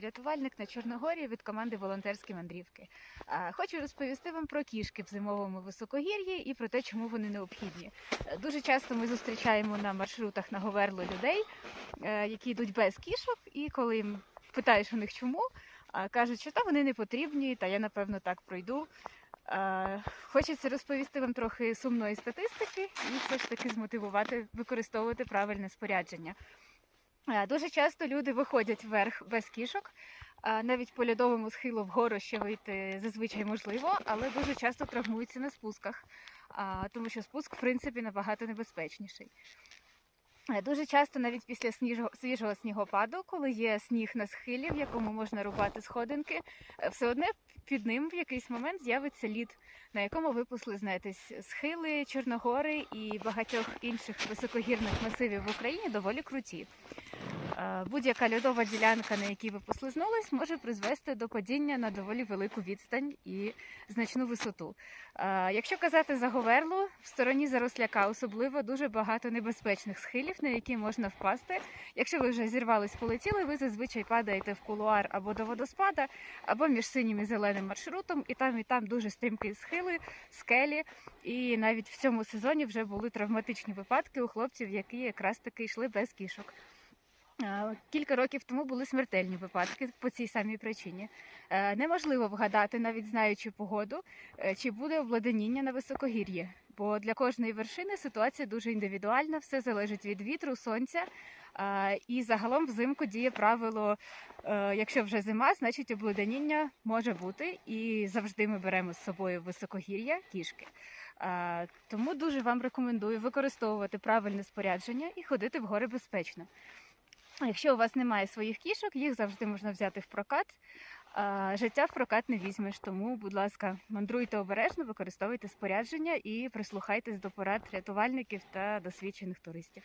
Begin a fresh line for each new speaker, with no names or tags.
рятувальник на Чорногорії від команди Волонтерські мандрівки. Хочу розповісти вам про кішки в зимовому високогір'ї і про те, чому вони необхідні. Дуже часто ми зустрічаємо на маршрутах на Говерло людей, е, які йдуть без кішок, і коли їм питаєш у них чому, кажуть, що та вони не потрібні, та я напевно так пройду. Хочеться розповісти вам трохи сумної статистики і все ж таки змотивувати використовувати правильне спорядження. Е, Дуже часто люди виходять вверх без кішок. Навіть по льодовому схилу вгору ще вийти зазвичай можливо, але дуже часто травмуються на спусках, тому що спуск, в принципі, набагато небезпечніший. Е, Дуже часто, навіть після свіжого снігопаду, коли є сніг на схилі, в якому можна рубати сходинки, е, все одне під ним в якийсь момент з'явиться лід, на якому ви послизнетесь. Схили Чорногори і багатьох інших високогірних масивів в Україні доволі круті. Е, Будь-яка льодова ділянка, на якій ви послизнулись, може призвести до падіння на доволі велику відстань і значну висоту. Е, Якщо казати за Говерлу, в стороні Заросляка особливо дуже багато небезпечних схилів, на які можна впасти. Якщо ви вже зірвались, полетіли, ви зазвичай падаєте в кулуар або до водоспада, або між синім і зеленим маршрутом, і там і там дуже стрімкі схили, скелі. І навіть в цьому сезоні вже були травматичні випадки у хлопців, які якраз таки йшли без кішок. Кілька років тому були смертельні випадки по цій самій причині. Е, Неможливо вгадати, навіть знаючи погоду, е, чи буде обледеніння на високогір'ї. Бо для кожної вершини ситуація дуже індивідуальна, все залежить від вітру, сонця. Е, І загалом взимку діє правило: якщо вже зима, значить обледеніння може бути. І завжди ми беремо з собою високогір'я кішки. Тому дуже вам рекомендую використовувати правильне спорядження і ходити в гори безпечно. Якщо у вас немає своїх кішок, їх завжди можна взяти в прокат. Життя в прокат не візьмеш, тому, будь ласка, мандруйте обережно, використовуйте спорядження і прислухайтесь до порад рятувальників та досвідчених туристів.